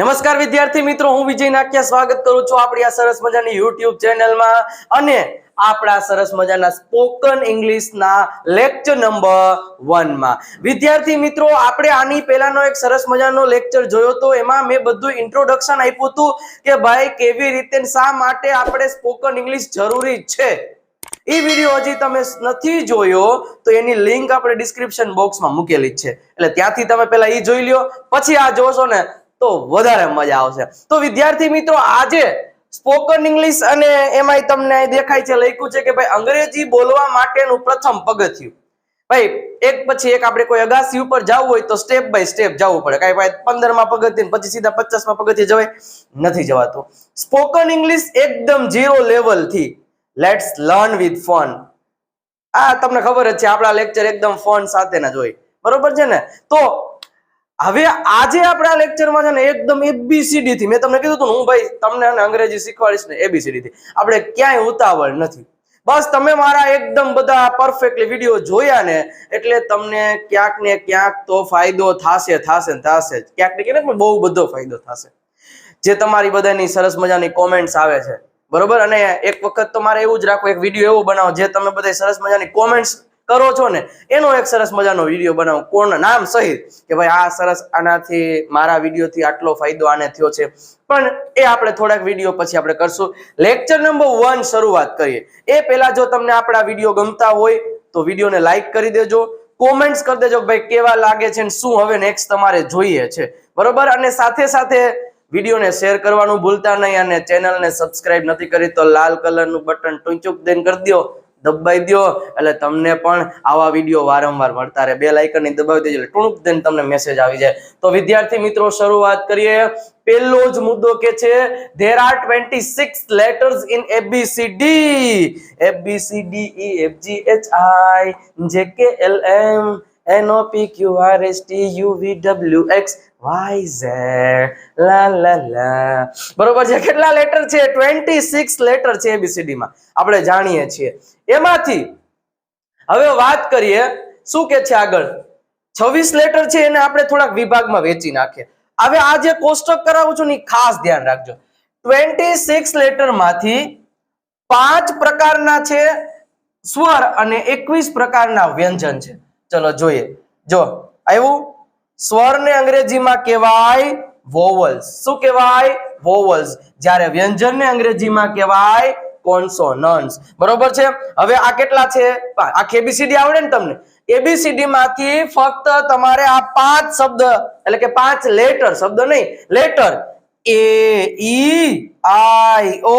નમસ્કાર વિદ્યાર્થી મિત્રો, હું વિજય નાક્યા સ્વાગત કરું છું આપણી આ સરસ મજાની યુટ્યુબ ચેનલમાં અને આપણા સરસ મજાના સ્પોકન ઇંગ્લિશના લેક્ચર નંબર વનમાં. વિદ્યાર્થી મિત્રો, આપણે આની પહેલાનો એક સરસ મજાનો લેક્ચર જોયો તો એમાં મેં બધું ઇન્ટ્રોડક્શન આપ્યું હતું કે ભાઈ, કેવી રીતે શા માટે આપણે સ્પોકન ઇંગ્લિશ જરૂરી છે? એ વીડિયો હજી તમે નથી જોયો તો એની લિંક આપણે ડિસ્ક્રિપ્શન બોક્સમાં મૂકેલી છે. એટલે ત્યાંથી તમે પહેલા એ જોઈ લ્યો, પછી આ જોશો ને તો વધારે મજા આવશે. તો વિદ્યાર્થી મિત્રો, આજે સ્પોકન ઇંગ્લિશ અને એમાંય તમને દેખાય છે, લખ્યું છે કે ભાઈ અંગ્રેજી બોલવા માટેનું પ્રથમ પગથિયું. ભાઈ, એક પછી એક આપણે કોઈ અગાસી ઉપર જવું હોય તો સ્ટેપ બાય સ્ટેપ જવું પડે. કાંઈ ભાઈ પંદરમાં પગથિયું પછી સીધા પચાસમાં પગથિયે જવાય નથી જવાતું. સ્પોકન ઇંગ્લિશ એકદમ ઝીરો લેવલથી. લેટ્સ લર્ન વિથ ફન આ તમને ખબર જ છે, આપણા લેક્ચર એકદમ ફન સાથેના જ હોય. બરોબર છે ને? તો હવે આજે આપણે આ લેક્ચરમાં છે ને એકદમ એબીસીડી થી. મેં તમને કીધું હતું હું ભાઈ તમને અંગ્રેજી શીખવાડીશ ને એબીસીડી થી. આપણે ક્યાંય ઉતાવળ નથી. બસ તમે મારા એકદમ બધા પરફેક્ટલી વીડિયો જોયા ને, એટલે તમને ક્યાંક ને ક્યાંક તો ફાયદો થશે, થાશે ને થશે જ. ક્યાંક ને ક્યાંક બહુ બધો ફાયદો થશે. જે તમારી બધાની સરસ મજાની કોમેન્ટ્સ આવે છે. બરોબર? અને એક વખત તો મારે એવું જ રાખો એક વીડિયો એવો બનાવો, જે તમે બધા સરસ મજાની કોમેન્ટ્સ કરો છો ને, એનો એક સરસ મજાનો વીડિયો બનાવો. કોણ? નામ સહિત. કે ભાઈ, આ સરસ આનાથી, મારા વિડીયોથી આટલો ફાયદો આને થયો છે. પણ એ આપણે થોડાક વીડિયો પછી આપણે કરશું. લેક્ચર નંબર વન શરૂઆત કરીએ. એ પહેલા જો તમને આપણા વીડિયો ગમતા હોય, તો વિડીયોને લાઈક કરી દેજો. કોમેન્ટ્સ કરી દેજો ભાઈ, કેવા લાગે છે ને, શું હવે નેક્સ્ટ તમારે જોઈએ છે? બરોબર? અને સાથે સાથે વિડીયોને શેર કરવાનું ભૂલતા નહીં અને ચેનલને સબસ્ક્રાઇબ નથી કરી, તો લાલ કલરનું બટન ટૂંચુક દઈને કરી દો દબાઈ દો એટલે તમને પણ આવા વીડિયો વારંવાર મળતા રહે. બે લાઇકનની દબાવી દેજો એટલે ટૂંક દઈને તમને મેસેજ આવી જાય. તો વિદ્યાર્થી મિત્રો, શરૂઆત કરીએ. પહેલો જ મુદ્દો કે છે there are 26 letters in A B C D A B C D E F G H I J K L M N O P Q R S T U V W x. y z લા લા લા. બરોબર છે? કેટલા letter છે? 26 letter છે ABCD માં આપણે જાણીએ છીએ. એમાંથી હવે વાત કરીએ, શું કે છે આગળ? 26 લેટર છે, એને આપણે થોડાક વિભાગમાં વેચી નાખીએ. હવે આ જે કોષ્ટક કરાવું છું ને ખાસ ધ્યાન રાખજો. 26 લેટરમાંથી પાંચ પ્રકારના છે સ્વર અને 21 પ્રકારના વ્યંજન છે. ચલો જોઈએ. જો, આવ્યું? સ્વરને અંગ્રેજીમાં કહેવાય વોવલ્સ શું કહેવાય? વોવલ્સ જ્યારે વ્યંજનને અંગ્રેજીમાં કહેવાય કોન્સોનન્સ બરોબર છે? હવે આ કેટલા છે? આ કેબીસીડી આવડે ને તમને? એબીસીડી માંથી ફક્ત તમારે આ પાંચ શબ્દ, એટલે કે પાંચ લેટર શબ્દ નહીં letter A E I O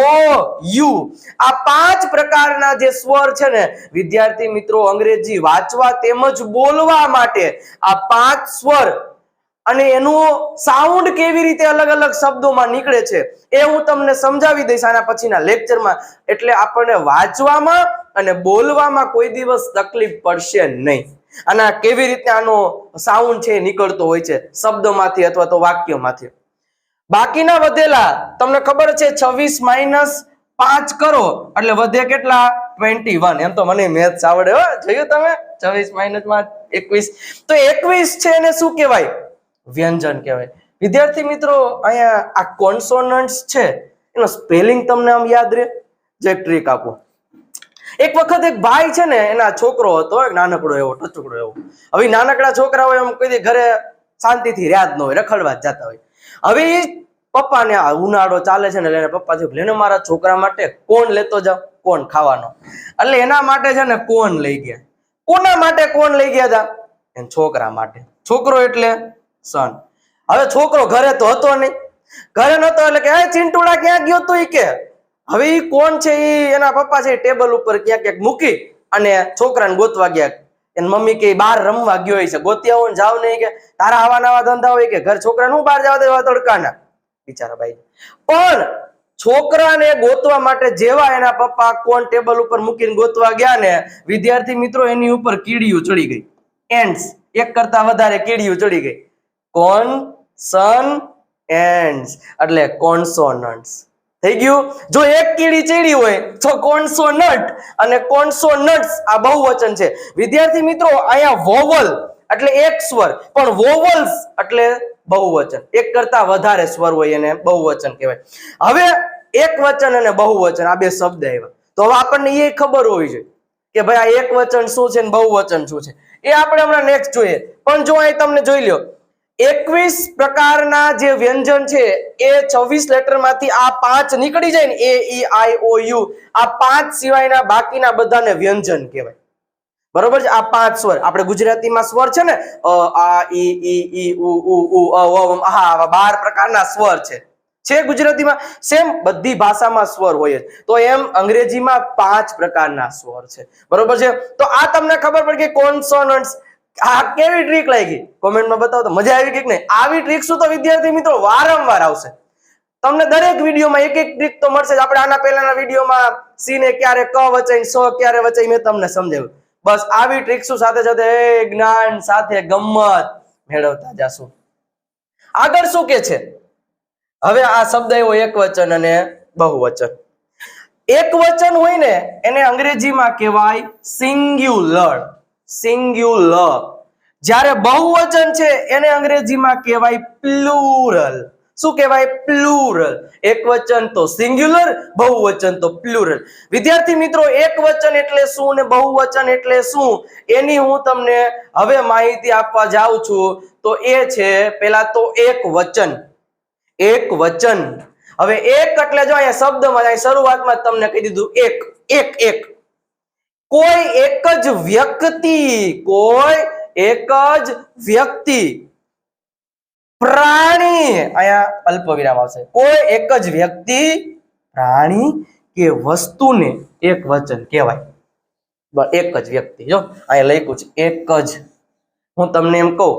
you આ પાંચ પ્રકારના જે સ્વર છે ને, વિદ્યાર્થી મિત્રો, અંગ્રેજી વાંચવા તેમજ બોલવા માટે આ પાંચ સ્વર અને એનું સાઉન્ડ કેવી રીતે અલગ અલગ શબ્દોમાં નીકળે છે એ હું તમને સમજાવી દઈશ આના પછીના લેક્ચરમાં એટલે આપણને વાંચવામાં અને બોલવામાં કોઈ દિવસ તકલીફ પડશે નહીં. અને કેવી રીતે આનો સાઉન્ડ છે નીકળતો હોય છે, શબ્દોમાંથી અથવા તો વાક્યમાંથી. બાકીના વધેલા, તમને ખબર છે, છવ્વીસ માઇનસ પાંચ કરો, એટલે વધે કેટલા? ટ્વેન્ટી વન એમ તો મને મેથ્સ આવડે હો. જોયું તમે? છવ્વીસ માઇનસ પાંચ, એકવીસ. તો એકવીસ છે એને શું કહેવાય? વ્યંજન કહેવાય. વિદ્યાર્થી મિત્રો, અહીંયા આ કોન્સોનન્ટ્સ છે, એનો સ્પેલિંગ તમને આમ યાદ રહે? જે ટ્રીક આપો. એક વખત એક ભાઈ છે ને, એના છોકરો હતો નાનકડો એવો, ટચુકડો એવો. હવે નાનકડા છોકરા હોય એમ કોઈ ઘરે શાંતિથી જ ન હોય, રખડવા જ જતા હોય. હવે પપ્પા પપ્પાને આ ઉનાળો ચાલે છે ને એટલે પપ્પા થયું મારા છોકરા માટે કોણ લેતો જાવ, કોણ ખાવાનો? એટલે એના માટે છે ને કોણ લઈ ગયા. કોના માટે કોણ લઈ ગયા હતા એમ છોકરા માટે. છોકરો એટલે સન. હવે છોકરો ઘરે તો હતો નહીં. ઘરે નતો એટલે કે ચિંટુડા ક્યાં ગયો તું એ કે? હવે એ કોણ છે એ એના પપ્પા છે ટેબલ ઉપર ક્યાંક ક્યાંક મૂકી અને છોકરાને ગોતવા ગયા. એની મમ્મી કે બહાર રમવા ગયો હોય છે. ગોતિયા ને જાવ નહીં કે તારા આવા નવા ધંધા હોય કે ઘર છોકરાને હું બહાર જવા દેવા તડકાના? બિચારા ભાઈ. પણ છોકરાને ગોતવા માટે જેવા એના પપ્પા કોણ ટેબલ ઉપર મૂકીને ગોતવા ગયા ને, વિદ્યાર્થી મિત્રો એની ઉપર કીડીયું ચડી ગઈ. એન્ડ્સ એક કરતા વધારે કીડીયું ચડી ગઈ. કોન સન એન્ડ્સ એટલે કોન્સોનન્ટ્સ થઈ ગયું? જો એક કીડી ચીડી હોય, તો કોન્સોનન્ટ અને કોન્સોનન્ટ્સ આ બહુવચન છે. વિદ્યાર્થી મિત્રો, અહીંયા વોવલ એટલે એક સ્વર, પણ વોવલ્સ એટલે બહુવચન. એક કરતા વધારે સ્વર હોય એને બહુવચન કહેવાય. હવે એક વચન અને બહુવચન, આ બે શબ્દ આવ્યા. તો હવે આપણને એ ખબર હોવી જોઈએ કે ભાઈ આ એક વચન શું છે ને બહુવચન શું છે. એ આપણે હમણાં નેક્સ્ટ જોઈએ. પણ જો અહીં તમને જોઈ લ્યો એકવીસ પ્રકારના જે વ્યંજન છે, એ છવ્વીસ લેટરમાંથી આ પાંચ નીકળી જાય ને, એ, ઈ, આઈ, ઓ, યુ, આ પાંચ સિવાયના બાકીના બધાને વ્યંજન કહેવાય. બરોબર છે? આ પાંચ સ્વર. આપણે ગુજરાતીમાં સ્વર છે ને, અ, આ, ઈ ઈ ઈ, ઉ ઉ ઉ હા બાર પ્રકારના સ્વર છે. છે ગુજરાતીમાં? સેમ બધી ભાષામાં સ્વર હોય જ. તો એમ અંગ્રેજીમાં પાંચ પ્રકારના સ્વર છે. બરોબર છે? તો આ તમને ખબર પડી કે કોન્સોનન્ટ્સ આ કેવી ટ્રીક લાગી? કોમેન્ટમાં બતાવો તો મજા આવી કે નહીં? આવી ટ્રીક શું તો વિદ્યાર્થી મિત્રો? વારંવાર આવશે. તમને દરેક વિડીયોમાં એક એક ટ્રીક તો મળશે આપણે આના પહેલાના વિડીયોમાં સી ને ક્યારે ક વચાઈ સ ક્યારે વચાઈ મેં તમને સમજાવ્યું. બસ આવી ટ્રીક્સુ સાથે સાથે જ્ઞાન સાથે ગમ્મત મેળવતા જાશું. આગળ શું કે છે? હવે આ શબ્દ એવો એક વચન અને બહુવચન. એક વચન હોય ને એને અંગ્રેજીમાં કહેવાય સિંગ્યુલર સિંગ્યુલર જ્યારે બહુવચન છે, એને અંગ્રેજીમાં કહેવાય પ્લુરલ શું કહેવાય? પ્લુરલ એક વચન તો સિંગ્યુલર બહુવચન તો પ્લુરલ વિદ્યાર્થી મિત્રો એક વચન એટલે શું ને બહુવચન એટલે શું? એની હું તમને હવે માહિતી આપવા જાઉં છું. તો એ છે પેલા તો એક વચન એક વચન હવે એક એટલે જો અહીંયા શબ્દમાં અહીં શરૂઆતમાં તમને કહી દીધું એક એક એક. કોઈ એક જ વ્યક્તિ, કોઈ એક જ વ્યક્તિ પ્રાણી, અહીંયા અલ્પ વિરામ આવશે. કોઈ એક જ વ્યક્તિ પ્રાણી કે વસ્તુને એક વચન કહેવાય. એક જ વ્યક્તિ, જો, અહીંયા લખ્યું છે, એક જ. હું તમને એમ કહું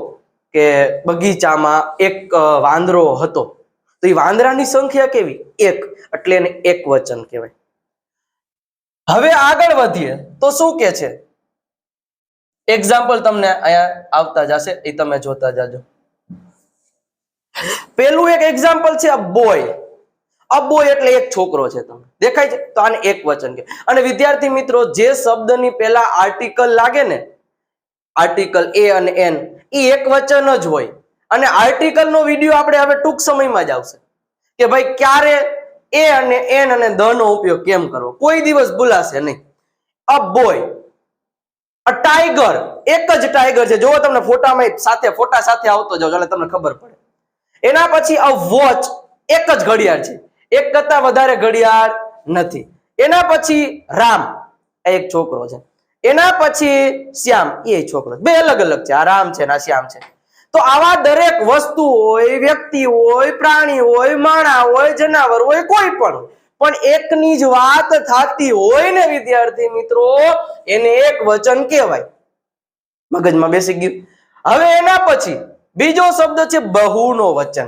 કે બગીચામાં એક વાંદરો હતો, તો એ વાંદરાની સંખ્યા કેવી? એક. એટલે એને એક વચન કહેવાય. હવે આગળ વધીએ, તો શું કે છે? એક્ઝામ્પલ તમને અહીંયા આવતા જશે, એ તમે જોતા જાજો. પેલું એક એક્ઝામ્પલ છે અ બોય બોય એટલે એક છોકરો છે તમને. દેખાય છે? તો આને એક વચન કે. અને વિદ્યાર્થી મિત્રો, જે શબ્દની પહેલા આર્ટિકલ લાગે ને આર્ટિકલ એ અને એન એ એક વચન જ હોય. અને આર્ટિકલ નો વીડિયો આપણે હવે ટૂંક સમયમાં જ આવશે. કે ભાઈ ક્યારે એ અને એન અને ધ નો ઉપયોગ કેમ કરવો? કોઈ દિવસ ભૂલાશે નહીં. અ બોય અ ટાઈગર એક જ ટાઈગર છે. જોવો તમને ફોટામાં સાથે, ફોટા સાથે આવતો જાવ એટલે તમને ખબર પડે. એના પછી અ વોચ એક જ ઘડિયાળ છે. એક કરતા વધારે ઘડિયાળ નથી. એના પછી રામ એક છોકરો છે. એના પછી શ્યામ, એ છોકરો બે અલગ અલગ છે. આ રામ છે ને આ શ્યામ છે. તો આવા દરેક વસ્તુ હોય, વ્યક્તિ હોય, પ્રાણી હોય, માણા હોય, જનાવર હોય, કોઈ પણ પણ એકની જ વાત થતી હોય ને, વિદ્યાર્થી મિત્રો, એને એક વચન કહેવાય. મગજમાં બેસી ગયું. હવે એના પછી બીજો શબ્દ છે બહુનો વચન.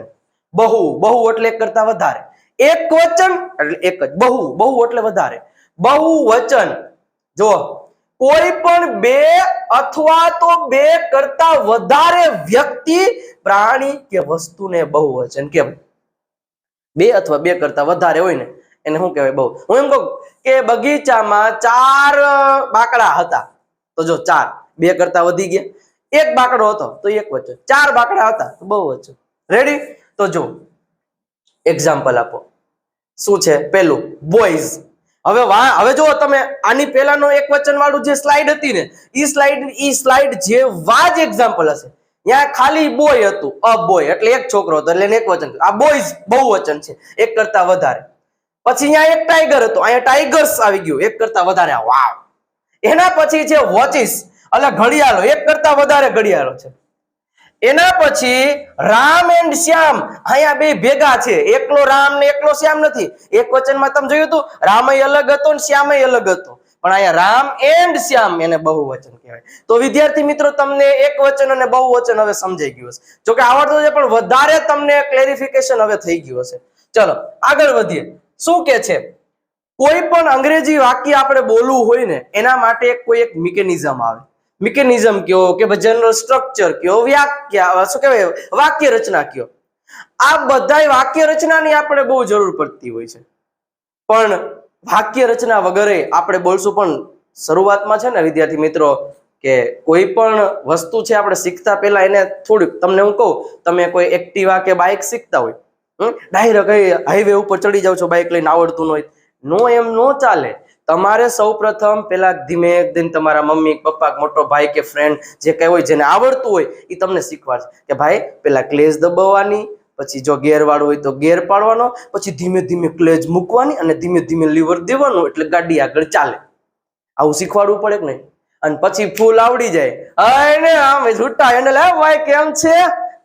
બહુ બહુ એટલે એક કરતા વધારે. એક વચન એટલે એક જ. બહુ બહુ એટલે વધારે. બહુ વચન જો કોઈ પણ બે અથવા તો બે કરતા વધારે વ્યક્તિ પ્રાણી કે વસ્તુને બહુવચન કેમ? બે અથવા બે કરતા વધારે હોય ને, એને શું કહેવાય બહુ? હું એમ કહું કે બગીચામાં ચાર બાકડા હતા. તો જો ચાર, બે કરતા વધી ગયા. એક બાકડો હતો, તો એક વચ્ચે ચાર બાકડા હતા, તો બહુ વચ્ચે રેડી તો જો એક્ઝામ્પલ આપો. શું છે? પેલું બોયઝ હવે હવે જો તમે, આની પહેલાનો એક વચન વાળું જે સ્લાઇડ હતી ને, ઈ સ્લાઇડ ઈ સ્લાઇડ જ એક્ઝામ્પલ હશે. ત્યાં ખાલી બોય હતું, અ બોય એટલે એક છોકરો હતો, એટલે એક વચન. આ બોયઝ બહુ વચન છે, એક કરતા વધારે. પછી અહીંયા એક ટાઈગર હતો, અહીંયા ટાઈગર્સ આવી ગયું, એક કરતા વધારે. વાવ. એના પછી છે વોચિસ એટલે ઘડિયાળો, એક કરતા વધારે ઘડિયાળો છે. એના પછી રામ એન્ડ શ્યામ અહીંયા બે ભેગા છે. એકલો રામ ને એકલો શ્યામ નથી. એક વચનમાં તમે જોયું હતું, રામય અલગ હતો ને શ્યામય અલગ હતો. પણ અહીંયા રામ એન્ડ શ્યામ એને બહુવચન કહેવાય. તો વિદ્યાર્થી મિત્રો, તમને એક વચન અને બહુવચન હવે સમજાઈ ગયું હશે. જોકે આવડતું છે, પણ વધારે તમને ક્લેરિફિકેશન હવે થઈ ગયું હશે. ચલો, આગળ વધીએ. શું કે છે? કોઈ પણ અંગ્રેજી વાક્ય આપણે બોલવું હોય ને, એના માટે કોઈ એક મિકેનિઝમ આવે. મિકેનિઝમ કયો, કે જનરલ સ્ટ્રક્ચર કયો, વ્યાખ્યા શું કહેવાય, વાક્ય રચના કયો? આ બધાય વાક્ય રચનાની આપણે બહુ જરૂર પડતી હોય છે. પણ વાક્ય રચના વગરે આપણે બોલશું પણ શરૂઆતમાં છે ને, વિદ્યાર્થી મિત્રો, કે કોઈ પણ વસ્તુ છે આપણે શીખતા પહેલા એને થોડીક, તમને હું કહું, તમે કોઈ એક્ટિવા કે બાઇક શીખતા હોય ડાયરેક્ટ હાઈવે ઉપર ચડી જાવ છો બાઇક લઈને આવડતું હોય, નો એમ નો ચાલે. તમારે સૌ પ્રથમ પેલા ધીમે દિન તમારા મમ્મી, પપ્પા મોટો ભાઈ, કે ફ્રેન્ડ જે કઈ હોય, જેને આવડતું હોય એ તમને શીખવાડશે. કે ભાઈ, પેલા ક્લેશ દબાવવાની, પછી જો ગેર વાળું હોય તો ગેર પાડવાનો, પછી ધીમે ધીમે ક્લેજ મૂકવાની અને ધીમે ધીમે લીવર દેવાનું, એટલે ગાડી આગળ ચાલે. આવું શીખવાડવું પડે કે નહીં? અને પછી ફૂલ આવડી જાય. અને આમ છૂટા હેન્ડલ ભાઈ, કેમ છે?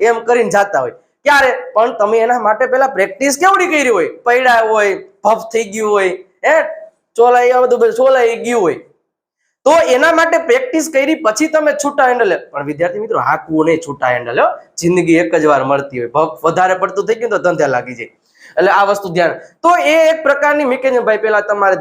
એમ કરીને જાતા હોય. ક્યારે? પણ તમે એના માટે પેલા પ્રેક્ટિસ કેવડી કરી હોય? પૈડા હોય ભફ થઈ ગયું હોય. હે? ચોલાઈ આ બધું ચોલાઈ ગયું હોય. તો એના માટે પ્રેક્ટિસ કરી પછી તમે છૂટા હેન્ડલ પણ વિદ્યાર્થી મિત્રો હાકવું નહીં છૂટા હેન્ડલ જિંદગી એક જ વાર મળતી હોય. ભગ વધારે પડતું થઈ ગયું તો ધંધે લાગી જાય. એટલે આ વસ્તુ ધ્યાન. તો એ એક પ્રકારની મિકેનિઝમ ભાઈ પેલા તમારે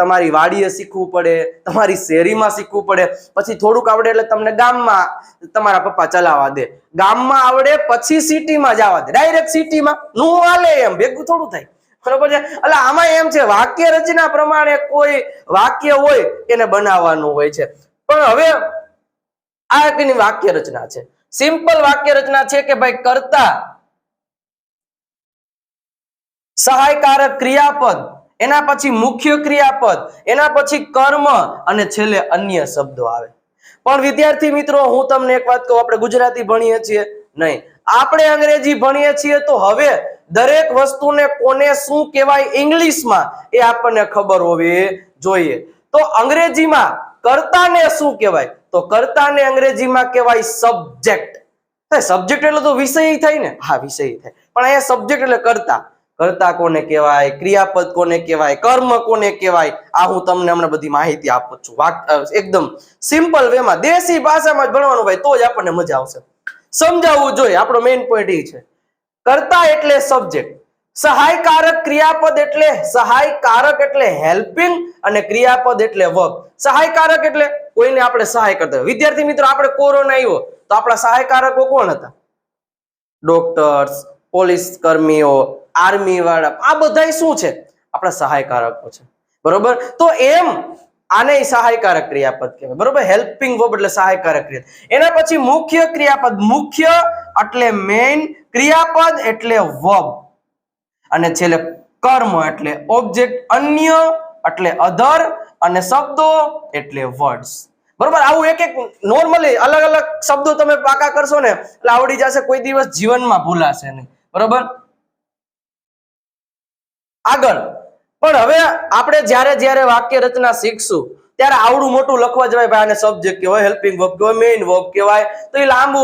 તમારી વાડીએ શીખવું પડે, તમારી શેરીમાં શીખવું પડે. પછી થોડુંક આવડે એટલે તમને ગામમાં તમારા પપ્પા ચલાવવા દે. ગામમાં આવડે, પછી સિટીમાં જવા દે. ડાયરેક્ટ સિટીમાં નું હાલે એમ. ભેગું થોડું થાય. બરોબર છે? એટલે આમાં એમ છે, વાક્ય રચના પ્રમાણે કોઈ વાક્ય હોય, એને બનાવવાનું હોય છે. પણ હવે આ એકની વાક્ય રચના છે. સિમ્પલ વાક્ય રચના છે કે ભાઈ કરતા સહાયકારક ક્રિયાપદ, એના પછી મુખ્ય ક્રિયાપદ, એના પછી કર્મ અને છેલ્લે અન્ય શબ્દો આવે. પણ વિદ્યાર્થી મિત્રો, હું તમને એક વાત કહું, આપણે ગુજરાતી ભણીએ છીએ નહીં. આપણે અંગ્રેજી ભણીએ છીએ તો હવે દરેક વસ્તુને કોને શું કહેવાય ઇંગ્લિશમાં એ આપણને ખબર હોવી જોઈએ. તો અંગ્રેજીમાં કર્તાને શું કહેવાય? તો કર્તાને અંગ્રેજીમાં કહેવાય સબ્જેક્ટ સબ્જેક્ટ એટલે તો વિષય થાય ને? હા, વિષય થાય. પણ અહીંયા સબ્જેક્ટ એટલે કરતા. કર્તા કોને કહેવાય? ક્રિયાપદ કોને કહેવાય? કર્મ કોને કહેવાય? આ હું તમને હમણાં બધી માહિતી આપું છું. વાક એકદમ સિમ્પલ વેમાં દેશી ભાષામાં જ ભણવાનું ભાઈ તો જ આપણને મજા આવશે. સમજાવવું જોઈએ. આપણો મેઇન પોઈન્ટ એ છે. કર્તા એટલે સબ્જેક્ટ સહાયકારક ક્રિયાપદ એટલે સહાયકારક એટલે હેલ્પિંગ અને ક્રિયાપદ એટલે વર્ક સહાયકારક એટલે કોઈને આપણે સહાય કરતા. વિદ્યાર્થી મિત્રો, આપણે કોરોના આવ્યો, તો આપણા સહાયકારકો કોણ હતા? ડોક્ટર્સ પોલીસ કર્મીઓ આર્મી વાળા, આ બધા શું છે? આપણા સહાયકારકો છે. બરોબર? તો એમ આને સહાયકારક ક્રિયાપદ કહેવાય. બરોબર? હેલ્પિંગ વર્બ એટલે સહાયકારક ક્રિયાપદ એના પછી મુખ્ય ક્રિયાપદ, મુખ્ય એટલે મેઇન ક્રિયાપદ એટલે વર્બ અને છેલ્લે કર્મ એટલે ઓબ્જેક્ટ અન્ય એટલે અધર અને શબ્દો એટલે વર્ડ્સ બરોબર? આવું એક એક નોર્મલી અલગ અલગ શબ્દો તમે પાકા કરશો ને, એટલે આવડી જશે, કોઈ દિવસ જીવનમાં ભૂલાશે નહીં. બરોબર? આગળ. પણ હવે આપણે જ્યારે જ્યારે વાક્ય રચના શીખશું, ત્યારે આવડું મોટું લખવા જવાય ભાઈ, આને સબ્જેક્ટ કહેવાય હેલ્પિંગ વર્બ કહેવાય મેઇન વર્બ કહેવાય, તો એ લાંબુ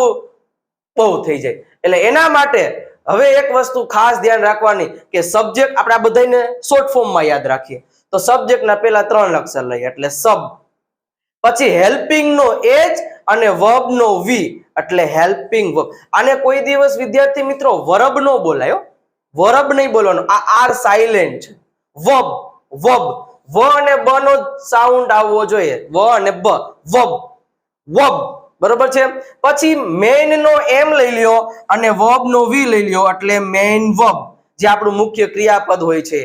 બહુ થઈ જાય. એટલે એના માટે હવે એક વસ્તુ ખાસ ધ્યાન રાખવાની કે સબ્જેક્ટ આપણે આ બધાને શોર્ટ ફોર્મમાં યાદ રાખીએ. તો સબ્જેક્ટના પહેલા ત્રણ અક્ષર લઈએ, એટલે સબ પછી હેલ્પિંગ નો એચ અને વર્બ નો વી એટલે હેલ્પિંગ વર્બ આને કોઈ દિવસ વિદ્યાર્થી મિત્રો વરબ નો બોલાયો વરબ નહીં બોલવાનો. આ આર સાયલેન્ટ છે. વર્બ વબ. વ અને બ નો સાઉન્ડ આવવો જોઈએ. વ અને બ, વબ. વબ. બરોબર છે? પછી મેન નો એમ લઈ લ્યો અને વબ નો વી લઈ લ્યો એટલે મેઇન વબ, જે આપણું મુખ્ય ક્રિયાપદ હોય છે.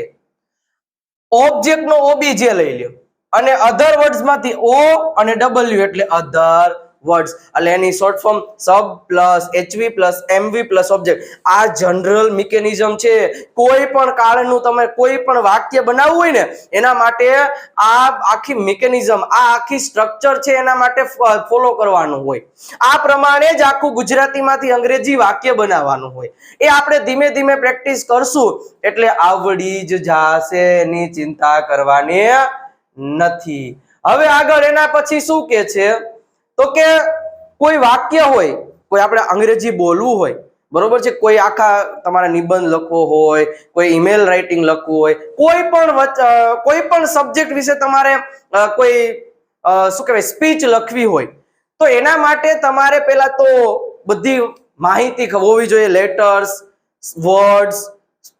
ઓબ્જેક્ટ નો ઓબીજે લઈ લ્યો. અને અધર વર્ડ્સમાંથી ઓ અને ડબલ્યુ એટલે અધર વર્ડ્સ એટલે એની short form sub plus HV plus MV plus object આ જનરલ મિકેનિઝમ છે. કોઈ પણ કાળનું તમે કોઈ પણ વાક્ય બનાવવું હોય ને, એના માટે આ આખી મિકેનિઝમ આ આખી સ્ટ્રક્ચર છે એના માટે ફોલો કરવાનું હોય. આ પ્રમાણે જ આખું ગુજરાતીમાંથી અંગ્રેજી વાક્ય બનાવવાનું હોય. એ આપણે ધીમે ધીમે પ્રેક્ટિસ કરશું, એટલે આવડી જ જાશે, એની ચિંતા કરવાની નથી. હવે આગળ એના પછી શું કે છે? તો કે કોઈ વાક્ય હોય, કોઈ આપણે અંગ્રેજી બોલવું હોય, બરોબર છે? કોઈ આખા તમારે નિબંધ લખવો હોય, કોઈ ઈમેલ રાઇટિંગ લખવું હોય, કોઈ પણ કોઈ પણ સબ્જેક્ટ વિશે તમારે કોઈ શું કહેવાય સ્પીચ લખવી હોય, તો એના માટે તમારે પહેલા તો બધી માહિતી હોવી જોઈએ લેટર્સ વર્ડ્સ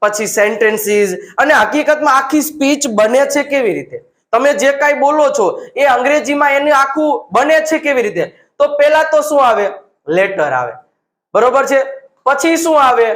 પછી સેન્ટેન્સીસ અને હકીકતમાં આખી સ્પીચ બને છે કેવી રીતે? તમે જે કાંઈ બોલો છો એ અંગ્રેજીમાં એનું આખું બને છે કેવી રીતે? તો પહેલા તો શું આવે? લેટર આવે. બરોબર છે? પછી શું આવે?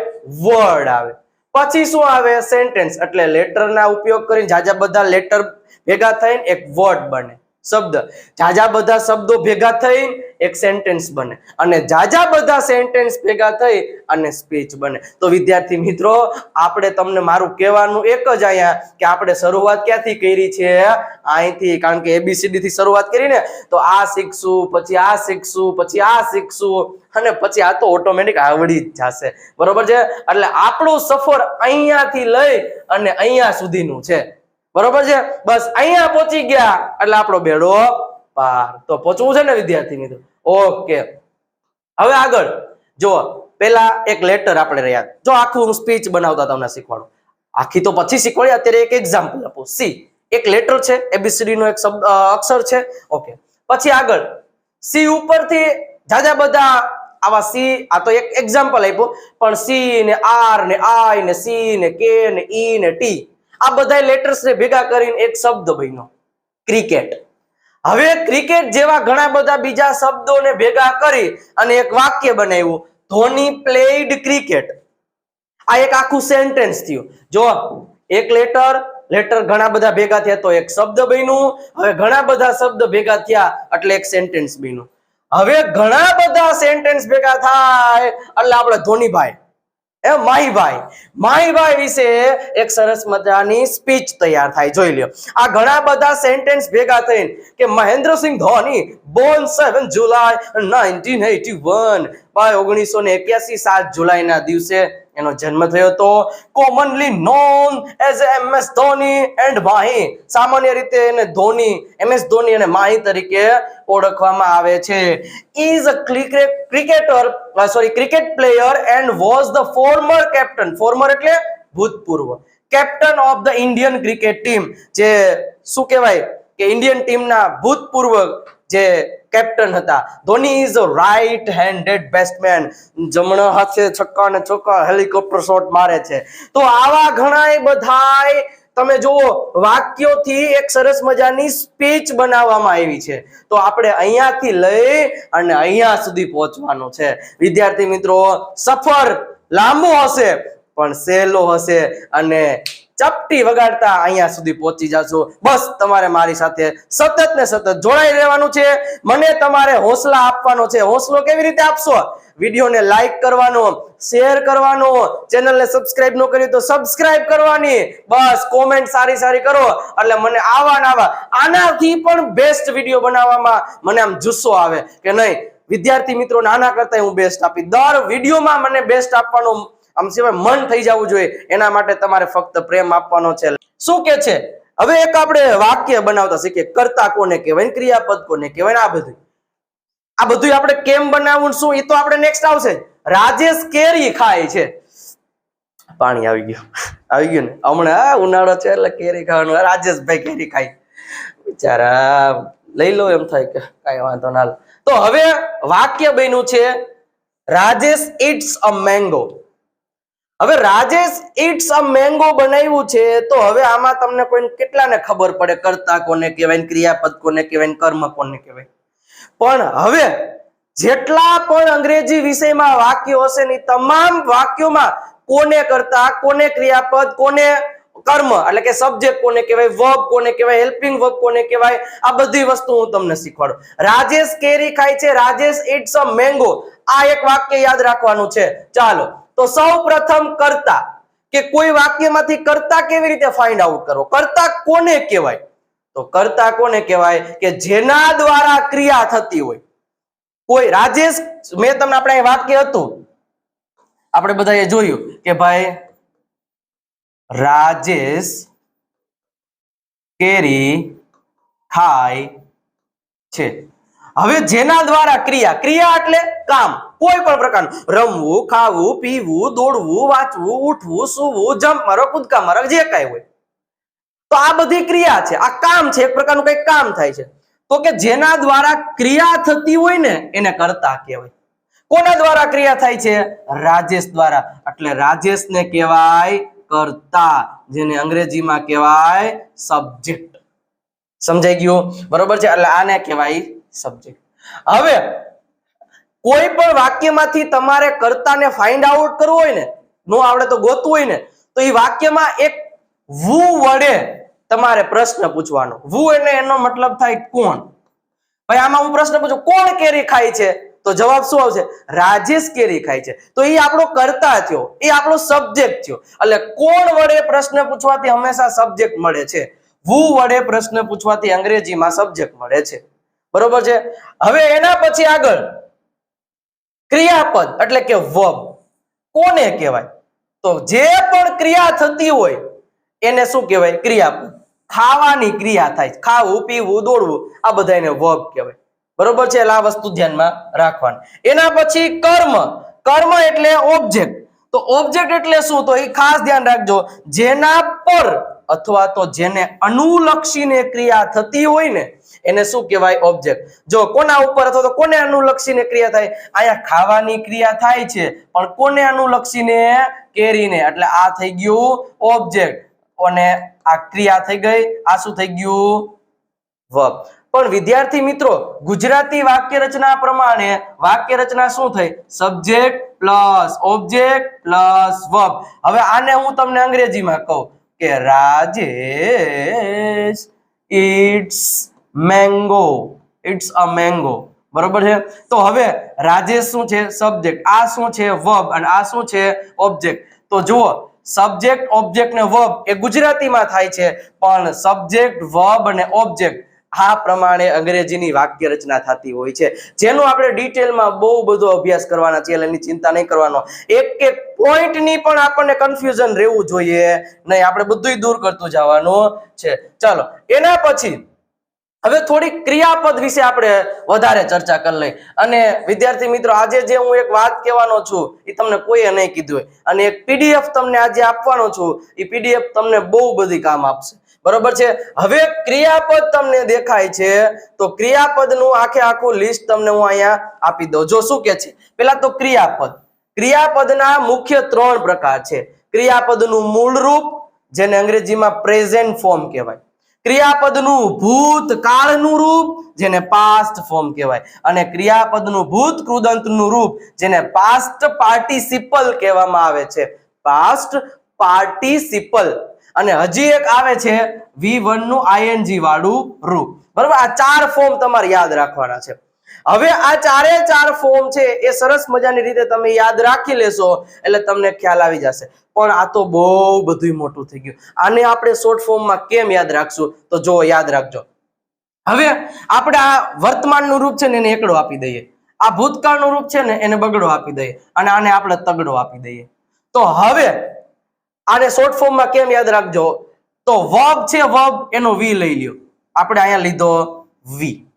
વર્ડ આવે. પછી શું આવે? સેન્ટેન્સ. એટલે લેટરના ઉપયોગ કરીને જાજા બધા લેટર ભેગા થઈને એક વર્ડ બને. શબ્દ. જાજા બધા શબ્દો ભેગા થઈ એક સેન્ટેન્સ બને. અને જાજા બધા સેન્ટેન્સ ભેગા થઈ અને સ્પીચ બને. તો વિદ્યાર્થી મિત્રો, આપણે તમને મારું કહેવાનું એક જ અહીંયા કે આપણે શરૂઆત ક્યાંથી કરી છે? અહીંથી, કારણ કે એબીસીડી થી શરૂઆત કરી ને, તો આ શીખશું, પછી આ શીખશું, પછી આ શીખશું, અને પછી આ તો ઓટોમેટિક આવડી જ જશે. બરોબર છે? એટલે આપણું સફર અહીંયાથી લઈ અને અહીંયા સુધીનું છે. બરોબર છે? બસ અહીંયા પહોંચી ગયા. એટલે આપણો બેડો પાર. તો પહોંચવું છે ને વિદ્યાર્થી મિત્રો? ઓકે. હવે આગળ. જો પેલા એક લેટર આપણે રહ્યા. જો આખું સ્પીચ બનાવતા તમને શીખવાડું. આખી તો પછી શીખવાડી, અત્યારે એક એક્ઝામ્પલ આપો. સી એક લેટર છે એબીસીડી નો એક શબ્દ અક્ષર છે. ઓકે. પછી આગળ. સી ઉપરથી જાજા બધા આવા સી આ તો એક એક્ઝામ્પલ આપ્યો. પણ સી ને આર ને આઈ ને સી ને કે ને ઈ ને ટી આ બધા લેટર્સ ને ભેગા કરીને એક શબ્દ બન્યો. ક્રિકેટ હવે ક્રિકેટ જેવા ઘણા બધા બીજા શબ્દોને ભેગા કરી અને એક વાક્ય બનાવ્યું. ધોની પ્લેડ ક્રિકેટ આ એક આખું સેન્ટેન્સ થયું. જો એક લેટર લેટર ઘણા બધા ભેગા થયા તો એક શબ્દ બન્યું. હવે ઘણા બધા શબ્દ ભેગા થયા એટલે એક સેન્ટેન્સ બન્યું. હવે ઘણા બધા સેન્ટેન્સ ભેગા થાય એટલે આપણે ધોનીભાઈ. એ માહીભાઈ. માહીભાઈ વિશે એક સરસ મજાની સ્પીચ તૈયાર થાય. જોઈ લ્યો. આ ઘણા બધા સેન્ટેન્સ ભેગા થઈને કે Mahendra Singh Dhoni born seven July nineteen eighty one by ઓગણીસો ને એક્યાસી સાત જુલાઈના દિવસે એનો જન્મ થયો હતો commonly known as M S Dhoni and Mahi સામાન્ય રીતે એને ધોની એમ એસ ધોની અને માહી તરીકે ઓળખવામાં આવે છે. Is a cricketer sorry cricket player and was the former captain former એટલે ભૂતપૂર્વ. Captain of the Indian cricket team જે શું કહેવાય? કે ઇન્ડિયન ટીમના ભૂતપૂર્વ જે કેપ્ટન હતા, Dhoni is right handed batsman જમણા હાથે છક્કા અને ચોક્કા હેલિકોપ્ટર શોટ મારે છે. તો આવા ઘણાય બધાય, તમે જુઓ, વાક્યોથી એક સરસ મજાની સ્પીચ બનાવવામાં આવી છે. તો આપણે અહીંયાથી લઈ અને અહીંયા સુધી પહોંચવાનું છે. વિદ્યાર્થી મિત્રો, સફર લાંબો હશે, પણ સહેલો હશે અને ચપટી વગાડતા અહીંયા સુધી પહોંચી જશો. બસ તમારે મારી સાથે સતત ને સતત જોડાઈ રહેવાનું છે. મને તમારે હોસલા આપવાનો છે. હોસલો કેવી રીતે આપશો? વિડીયોને લાઈક કરવાનો શેર કરવાનો ચેનલને સબસ્ક્રાઇબ ન કરી તો સબસ્ક્રાઇબ કરવાની. બસ કોમેન્ટ સારી સારી કરો. એટલે મને આવા ને આવા આનાથી પણ બેસ્ટ વીડિયો બનાવવામાં મને આમ જુસ્સો આવે કે નહીં? વિદ્યાર્થી મિત્રો આના કરતા હું બેસ્ટ આપી. દર વિડીયોમાં મને બેસ્ટ આપવાનો આમ સિવાય મન થઈ જવું જોઈએ. એના માટે તમારે ફક્ત પ્રેમ આપવાનો છે. શું કે છે? હવે એક આપણે વાક્ય બનાવતા શીખીએ. કરતા કોને કહેવાય ક્રિયાપદ કોને કહેવાય આ બધું આ બધું આપણે કેમ બનાવવું શું? એ તો આપણે નેક્સ્ટ આવશે. રાજેશ કેરી ખાય છે. પાણી આવી ગયું. આવી ગયું ને? હમણાં ઉનાળો છે એટલે કેરી ખાવાનું. રાજેશભાઈ કેરી ખાય. બિચારા, લઈ લો એમ થાય કે કઈ વાંધો ના તો હવે વાક્ય બન્યું છે, રાજેશ ઇટ્સ અ મેંગો હવે રાજેશ ઇટ્સ અ મેંગો બનાવ્યું છે, તો હવે આમાં તમને કોઈ કેટલાને ખબર પડે? કરતા કોને કહેવાય ક્રિયાપદ કોને કહેવાય કર્મ કોને કહેવાય? પણ હવે જેટલા પણ અંગ્રેજી વિષયમાં વાક્યો હશે ને તમામ વાક્યોમાં કોને કરતા, કોને ક્રિયાપદ, કોને કર્મ, એટલે કે સબ્જેક્ટ કોને કહેવાય વર્બ કોને કહેવાય હેલ્પિંગ વર્બ કોને કહેવાય, આ બધી વસ્તુ હું તમને શીખવાડું. રાજેશ કેરી ખાય છે, રાજેશ ઇટ્સ અ મેંગો આ એક વાક્ય યાદ રાખવાનું છે. ચાલો તો સૌ પ્રથમ કરતા કે કોઈ વાક્યમાંથી કરતા કેવી રીતે ફાઇન્ડ આઉટ કરો? કરતા કોને કહેવાય? તો કરતા કોને કહેવાય? કે જેના દ્વારા ક્રિયા થતી હોય. કોઈ રાજેશ, મેં તમને આપણે વાક્ય હતું. આપણે બધાએ જોયું કે ભાઈ, રાજેશ કેરી ખાય છે. હવે જેના દ્વારા ક્રિયા? ક્રિયા એટલે કામ. કોઈ પણ પ્રકારનું. રમવું, ખાવું, પીવું, દોડવું, વાંચવું, ઉઠવું, સૂવું જમ્પ મારો કૂદકા મારો જે કાંઈ હોય. તો આ બધી ક્રિયા છે. આ કામ છે, એક પ્રકારનું કંઈક કામ થાય છે. તો કે જેના દ્વારા ક્રિયા થતી હોય ને, એને કરતા કહેવાય. કોના દ્વારા ક્રિયા થાય છે? રાજેશ દ્વારા. એટલે રાજેશને કહેવાય કરતા, જેને અંગ્રેજીમાં કહેવાય સબ્જેક્ટ. સમજાઈ ગયું? બરોબર છે? એટલે આને કહેવાય સબ્જેક્ટ. હવે કોઈ પણ વાક્યમાંથી તમારે કર્તાને ફાઇન્ડ આઉટ કરવું હોય ને, નો આવડે તો ગોતવું હોય ને, તો એ વાક્યમાં એક વુ વડે તમારે પ્રશ્ન પૂછવાનો. વુ એટલે એનો મતલબ થાય કોણ? ભાઈ, આમાં હું પ્રશ્ન પૂછું, કોણ કેરી ખાય છે? તો જવાબ શું આવશે? રાજેશ કેરી ખાય છે. તો એ આપણો કરતા થયો એ આપણો સબ્જેક્ટ થયો. એટલે કોણ વડે પ્રશ્ન પૂછવાથી હંમેશા સબ્જેક્ટ મળે છે. વુ વડે પ્રશ્ન પૂછવાથી અંગ્રેજીમાં સબ્જેક્ટ મળે છે. બરોબર છે? હવે એના પછી આગળ ક્રિયાપદ એટલે કે વર્બ કોને કહેવાય? તો જે પણ ક્રિયા થતી હોય, એને શું કહેવાય? ક્રિયાપદ. ખાવાની ક્રિયા થાય ખાવું, પીવું, દોડવું, આ બધા એને વર્બ કહેવાય. બરોબર છે? એટલે આ વસ્તુ ધ્યાનમાં રાખવાની. એના પછી કર્મ. કર્મ એટલે ઓબ્જેક્ટ તો ઓબ્જેક્ટ એટલે શું? તો એ ખાસ ધ્યાન રાખજો. જેના પર અથવા તો જેને અનુલક્ષીને ક્રિયા થતી હોય ને એને શું કહેવાય ઓબ્જેક્ટ જો કોના ઉપર અથવા તો કોને અનુલક્ષીને ક્રિયા થાય? અહીંયા ખાવાની ક્રિયા થાય છે. પણ કોને અનુલક્ષીને? કેરીને. એટલે આ થઈ ગયું ઓબ્જેક્ટ અને આ ક્રિયા થઈ ગઈ. આ શું થઈ ગયું? વર્બ. પણ વિદ્યાર્થી મિત્રો, ગુજરાતી વાક્ય રચના પ્રમાણે વાક્ય રચના શું થઈ? Subject plus object plus verb હવે આને હું તમને અંગ્રેજીમાં કહું કે Rajesh eats mango eats a mango બરોબર છે? તો હવે રાજેશ શું છે? સબ્જેક્ટ આ શું છે? વર્બ અને આ શું છે? ઓબ્જેક્ટ તો જુઓ સબ્જેક્ટ ઓબ્જેક્ટ ને વર્બ એ ગુજરાતીમાં થાય છે, પણ સબ્જેક્ટ વર્બ અને ઓબ્જેક્ટ આ પ્રમાણે અંગ્રેજીની વાક્ય રચના થતી હોય છે. જેનો આપણે ડિટેલમાં બહુ બધો અભ્યાસ કરવાના છીએ, એટલે એની ચિંતા નહીં કરવાનો. એક એક પોઈન્ટની પણ આપણને કન્ફ્યુઝન રહેવું જોઈએ, નહીં, આપણે બધુંય દૂર કરતું જવાનું છે. ચાલો, એના પછી હવે થોડી ક્રિયાપદ વિશે આપણે વધારે ચર્ચા કરી લઈ. અને વિદ્યાર્થી મિત્રો, આજે જે હું એક વાત કહેવાનો છું, એ તમને કોઈએ નહીં કીધું હોય. અને એક પીડીએફ તમને આજે આપવાનો છું, એ પીડીએફ તમને બહુ બધી કામ આપશે. બરોબર છે? હવે ક્રિયાપદ તમને દેખાય છે, તો ક્રિયાપદનું આખે આખું લિસ્ટ તમને હું અહીંયા આપી દઉં. જો શું કે છે? પેલા તો ક્રિયાપદ. ક્રિયાપદના મુખ્ય ત્રણ પ્રકાર છે. ક્રિયાપદનું મૂળ રૂપ, જેને અંગ્રેજીમાં પ્રેઝન્ટ ફોર્મ કહેવાય. ક્રિયાપદનું ભૂતકાળનું રૂપ જેને પાસ્ટ ફોર્મ કહેવાય. અને ક્રિયાપદનું ભૂત કૃદંતનું રૂપ જેને પાસ્ટ પાર્ટિસિપલ કહેવામાં આવે છે. પાસ્ટ પાર્ટિસિપલ અને હજી એક આવે છે વી વનનું આઈએનજી વાળું રૂપ. બરાબર? આ ચાર ફોર્મ તમારે યાદ રાખવાના છે. હવે આ ચારે ચાર ફોર્મ છે, એ સરસ મજાની રીતે તમે યાદ રાખી લેશો, એટલે તમને ખ્યાલ આવી જશે. પણ આ તો બહુ બધું મોટું થઈ ગયું. આને આપણે શોર્ટ ફોર્મમાં કેમ યાદ રાખશું? તો જો, યાદ રાખજો. હવે આપણે આ વર્તમાનનું રૂપ છે ને, એને એકડો આપી દઈએ. આ ભૂતકાળનું રૂપ છે ને, એને બગડો આપી દઈએ. અને આને આપણે તગડો આપી દઈએ. તો હવે આને શોર્ટ ફોર્મમાં કેમ યાદ રાખજો? તો વર્બ છે વર્બ એનો વી લઈ લ્યો. આપણે અહીંયા લીધો વી.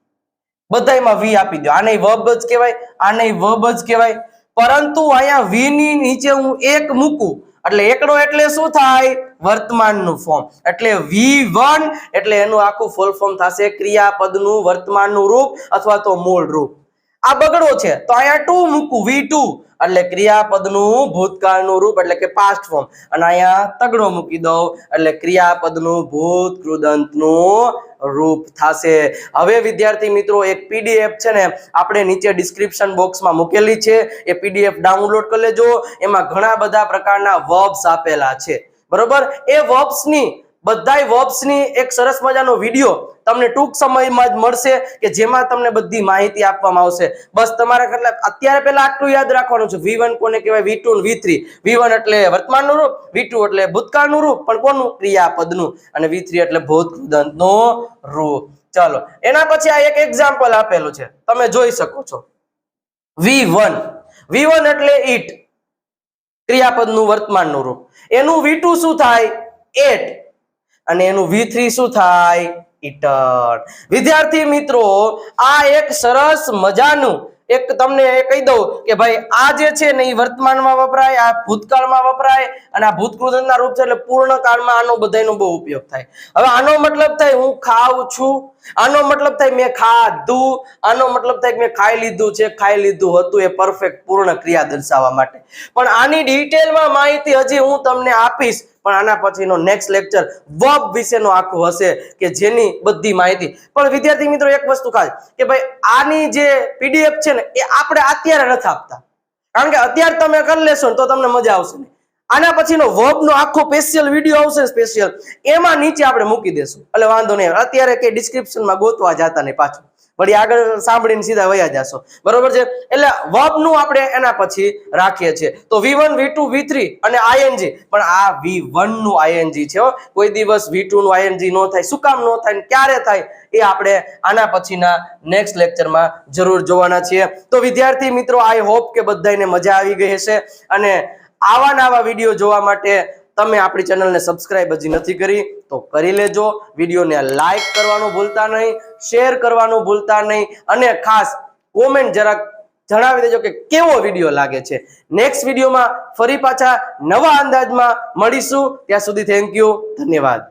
બધાયમાં વી આપી દો આને વબ જ કહેવાય, આને વબ જ કહેવાય. પરંતુ અહીંયા વી ની નીચે હું એક મૂકું. એટલે એકડો એટલે શું થાય? વર્તમાનનું ફોર્મ એટલે વી વન એટલે એનું આખું ફૂલ ફોર્મ થશે ક્રિયાપદનું વર્તમાનનું રૂપ અથવા તો મૂળ રૂપ. આ બગડો છે. તો અહીંયા ટુ મૂકું વી ટુ એટલે ક્રિયાપદનું ભૂતકાળનું રૂપ એટલે કે પાસ્ટ ફોર્મ અને અહીંયા તગડો મૂકી દઉં, એટલે ક્રિયાપદનું ભૂત કૃદંતનું રૂપ થશે. હવે વિદ્યાર્થી મિત્રો, એક પીડીએફ છે ને, આપણે નીચે ડિસ્ક્રિપ્શન બોક્સમાં મૂકેલી છે. એ પીડીએફ ડાઉનલોડ કરી લેજો. એમાં ઘણા બધા પ્રકારના વર્બ્સ આપેલા છે. બરોબર? એ વર્બ્સની બધાય વર્બ્સની એક સરસ મજાનો વીડિયો તમને ટૂંક સમયમાં જ મળશે કે જેમાં તમને બધી માહિતી આપવામાં આવશે. બસ તમારે કેટલા અત્યારે પહેલા આટલું યાદ રાખવાનું છે. વી કોને કહેવાય? વી ટુ વી થ્રી એટલે વર્તમાનનું રૂપ વી એટલે ભૂતકાળનું રૂપ, પણ કોનું? ક્રિયાપદનું. અને વી એટલે ભૂતકૃદંતનું રૂપ. ચાલો, એના પછી આ એક એક્ઝામ્પલ આપેલું છે. તમે જોઈ શકો છો. વી વન વી વન એટલે ઈટ. ક્રિયાપદનું વર્તમાનનું રૂપ. એનું વી શું થાય? એટ અને એનું વી થ્રી શું થાય? ઇટર વિદ્યાર્થી મિત્રો, આ એક સરસ મજાનું એક તમને એ કહી દઉં કે ભાઈ, આ જે છે ને એ વર્તમાનમાં વપરાય, આ ભૂતકાળમાં વપરાય અને આ ભૂતકૃતના રૂપ છે એટલે પૂર્ણ કાળમાં આનો બધાયનો બહુ ઉપયોગ થાય. હવે આનો મતલબ થાય હું ખાઉં છું આનો મતલબ થાય મેં ખાધું, આનો મતલબ થાય મેં ખાઈ લીધું છે, ખાઈ લીધું હતું એ પરફેક્ટ પૂર્ણ ક્રિયા દર્શાવવા માટે. પણ આની ડિટેલમાં માહિતી હજી હું તમને આપીશ, પણ આના પછીનો નેક્સ્ટ લેક્ચર વર્બ વિશેનો આખો હશે કે જેની બધી માહિતી. પણ વિદ્યાર્થી મિત્રો, એક વસ્તુ ખાસ, કે ભાઈ આની જે પીડીએફ છે ને, એ આપણે અત્યારે નથી આપતા. કારણ કે અત્યારે તમે કરી લેશો તો તમને મજા આવશે નહીં. આના પછીનો વર્બનો આખો સ્પેશિયલ વીડિયો આવશે સ્પેશિયલ એમાં નીચે આપણે મૂકી દેશું. એટલે વાંધો નહીં. અત્યારે કે ડિસ્ક્રિપ્શનમાં ગોતવા જતા નહીં પાછું. વળી આગળ સાંભળીને સીધા વયા જાશો. બરોબર છે? એટલે વર્બનું આપણે એના પછી રાખીએ છીએ. તો V one V two V three અને આઈએનજી પણ આ વી વનનું આઈએનજી છે. કોઈ દિવસ વી ટુ નું આઈએનજી નો થાય, શું કામ નો થાય ક્યારે થાય, એ આપણે આના પછીના નેક્સ્ટ લેક્ચરમાં જરૂર જોવાના છીએ. તો વિદ્યાર્થી મિત્રો આઈ હોપ કે બધાને મજા આવી ગઈ હશે. અને આવા નવા વીડિયો જોવા માટે તમે આપણી ચેનલને સબસ્ક્રાઇબ હજી નથી કરી, તો કરી લેજો. વિડીયોને લાઇક કરવાનું ભૂલતા નહીં શેર કરવાનું ભૂલતા નહીં, અને ખાસ કોમેન્ટ જરાક જણાવી દેજો કે કેવો વીડિયો લાગે છે. નેક્સ્ટ વિડીયોમાં ફરી પાછા નવા અંદાજમાં મળીશું. ત્યાં સુધી થેન્ક યુ ધન્યવાદ.